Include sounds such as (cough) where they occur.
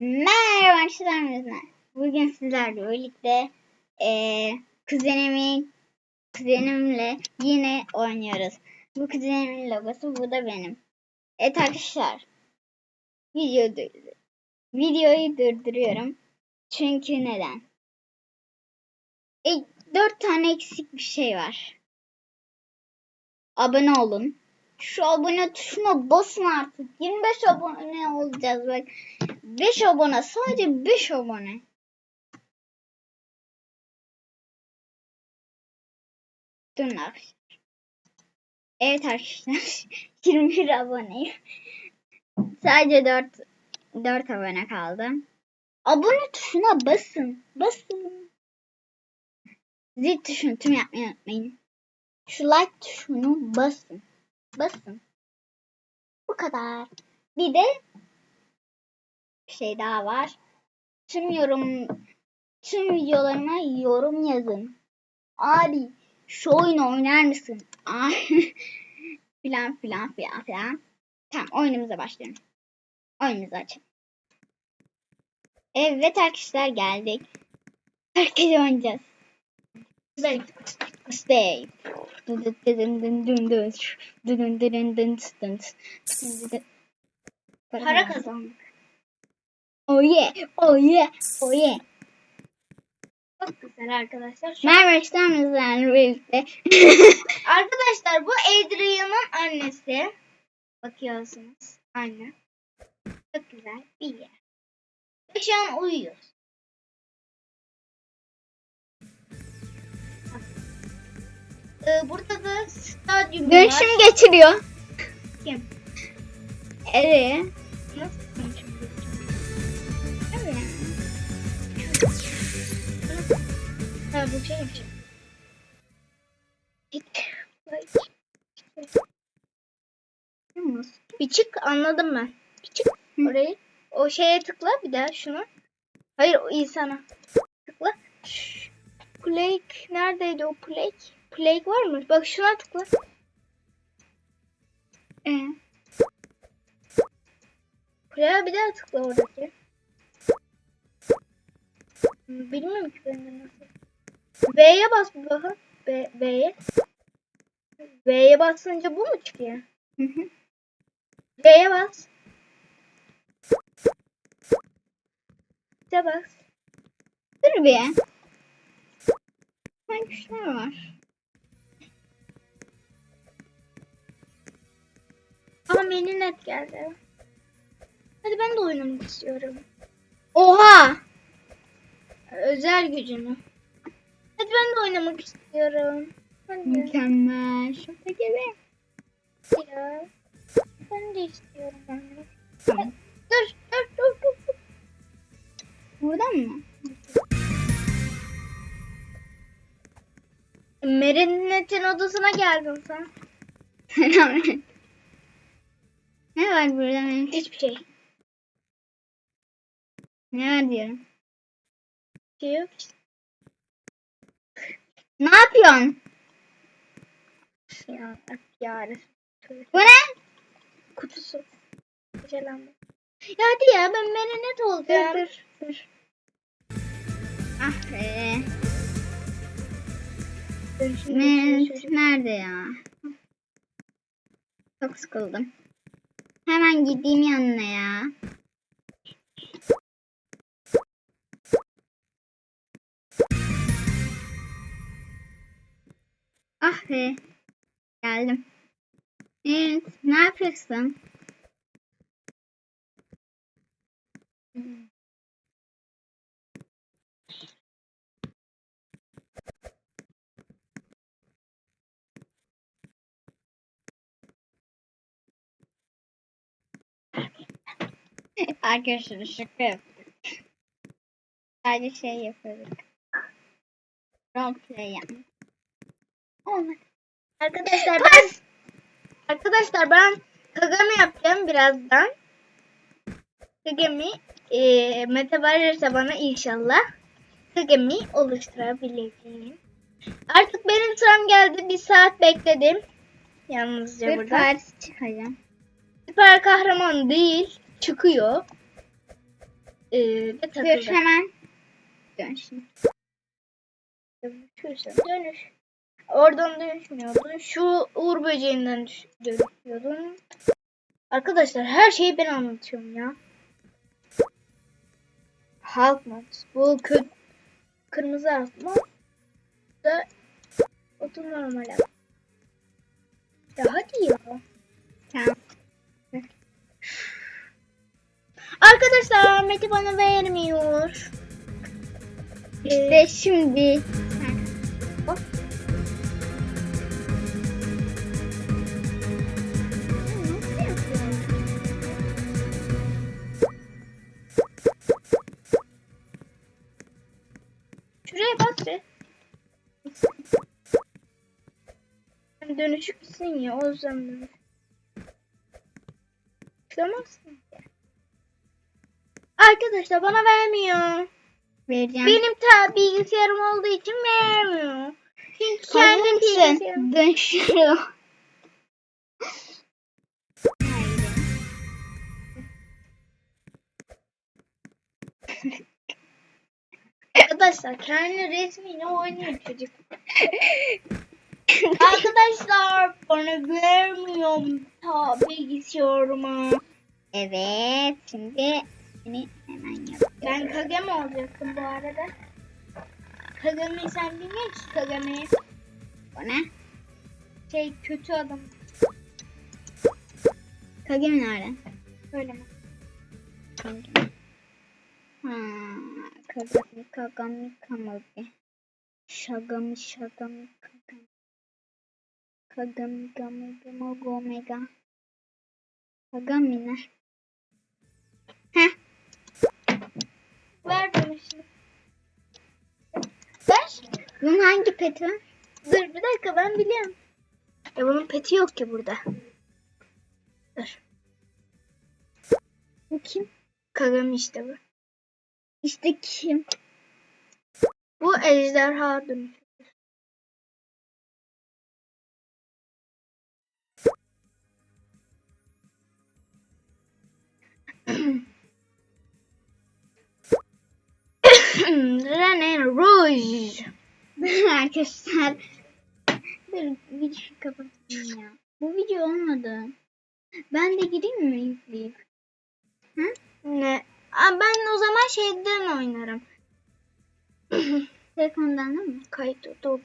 Merhaba arkadaşlar. Bugün sizlerle birlikte eee kuzenimin kuzenimle yine oynuyoruz. Bu kuzenimin logosu bu da benim. Evet arkadaşlar. Video videoyu durduruyorum. Çünkü neden? E, 4 tane eksik bir şey var. Abone olun. Şu abone tuşuna basın artık. 25 abone olacağız bak. 5 abone. Sadece 5 abone. Durun arkadaşlar. Evet arkadaşlar. (laughs) 21 aboneyim. Sadece 4 4 abone kaldı. Abone tuşuna basın. Basın. Zil tuşunu tüm yapmayı unutmayın. Şu like tuşunu basın. Basın. Bu kadar. Bir de bir şey daha var. Tüm yorum tüm videolarıma yorum yazın. Abi şu oyunu oynar mısın? (laughs) Filan filan filan filan. Tamam oyunumuza başlayalım. Oyunumuzu açalım. Evet arkadaşlar geldik. Herkese oynayacağız. Stay. Stay. Para kazandık. Oh yeah, oh yeah, oh yeah. Çok güzel arkadaşlar. Şu- Merhaba birlikte. Arkadaşlar bu Adrian'ın annesi. Bakıyorsunuz. Anne. Çok güzel bir yer. Ve şu an uyuyor. Ee, burada da stadyum var. Dönüşüm geçiriyor. Kim? Evet. Nasıl dönüşüm geçiriyor? Evet. Ha bu şey şey. Bir çık anladım ben. Bir çık orayı. O şeye tıkla bir daha şunu. Hayır o insana. Tıkla. Plague neredeydi o plague? Plague var mı? Bak şuna tıkla. Ee, Plague'a bir daha tıkla oradaki. Bilmiyorum ki ben de nasıl. V'ye bas bir bakın. B, V'ye. V'ye basınca bu mu çıkıyor? hı hı. V'ye bas. İşte bas. Dur bir. Hangi şeyler var? Ama menü net geldi. Hadi ben de oynamak istiyorum. Oha! Özel gücünü. Hadi ben de oynamak istiyorum. Hadi Mükemmel. Şaka gibi. ya. Ben de istiyorum ben de. Tamam. Dur dur dur dur. dur. Buradan mı? Merinet'in odasına geldin sen. ne var burada? Hiçbir şey. Ne var diyorum. Bir şey yok. Ne yapıyorsun? Ya, ya. Bu ne? Kutusu. Selam. Ya hadi ya ben Merinet olacağım. Dur dur dur. Ah be. Çocuk. nerede ya? Çok sıkıldım. Hemen gideyim yanına ya. Ah be. Geldim. Evet, ne yapıyorsun? Arkadaşlar şaka yaptık. Sadece şey yapıyorduk. Roleplay yani. Olmadı. Arkadaşlar ben Arkadaşlar ben Kagami yapacağım birazdan. Kagami eee Mete verirse bana inşallah Kagami oluşturabileceğim. Artık benim sıram geldi. Bir saat bekledim. Yalnızca Ve burada. Paris çıkacağım. Süper kahraman değil. Çıkıyor. Ee, ve takıldı. hemen. Dön şimdi. Dönüş. Oradan dönüşmüyordun. Şu uğur böceğinden dönüşüyordun. Arkadaşlar her şeyi ben anlatıyorum ya. Halk mod. Bu kö kırmızı halk. Bu da otu normal halk. Mete bana vermiyor. İşte şimdi. Bak. Şuraya bak be. Sen dönüşüksün ya o dönüş. Çıkamazsın. Arkadaşlar bana vermiyor. Vereceğim. Benim ta bilgisayarım olduğu için vermiyor. Çünkü kendi bilgisayarım. Dön şuraya. Arkadaşlar kendi resmiyle oynuyor çocuk. Arkadaşlar bana vermiyor ta bilgisayarımı. Evet. Şimdi seni hemen yapıyorum. Ben Kagame olacaktım bu arada. Kagame sen bilmiyor ki Kagame'yi. Bu ne? Şey kötü adam. Kagami nerede? Öyle mi? Kagami. Ha, Kagami, Kagami, Kagami. Şagami, Şagami, Kagami. Kagami, Gami, Gami, Omega. Kagami ne? Şimdi. Ver. bunun hangi peti? Dur bir dakika ben biliyorum. Ya bunun peti yok ki burada. Dur. Bu kim? Kagami işte bu. İşte kim? Bu ejderha dönüşü. Rouge. Arkadaşlar. Dur videoyu kapatayım ya. Bu video olmadı. Ben de gireyim mi yükleyip? Ne? Aa, ben o zaman şeyden oynarım. (clears throat) Telefondan mi? Kayıt doldur.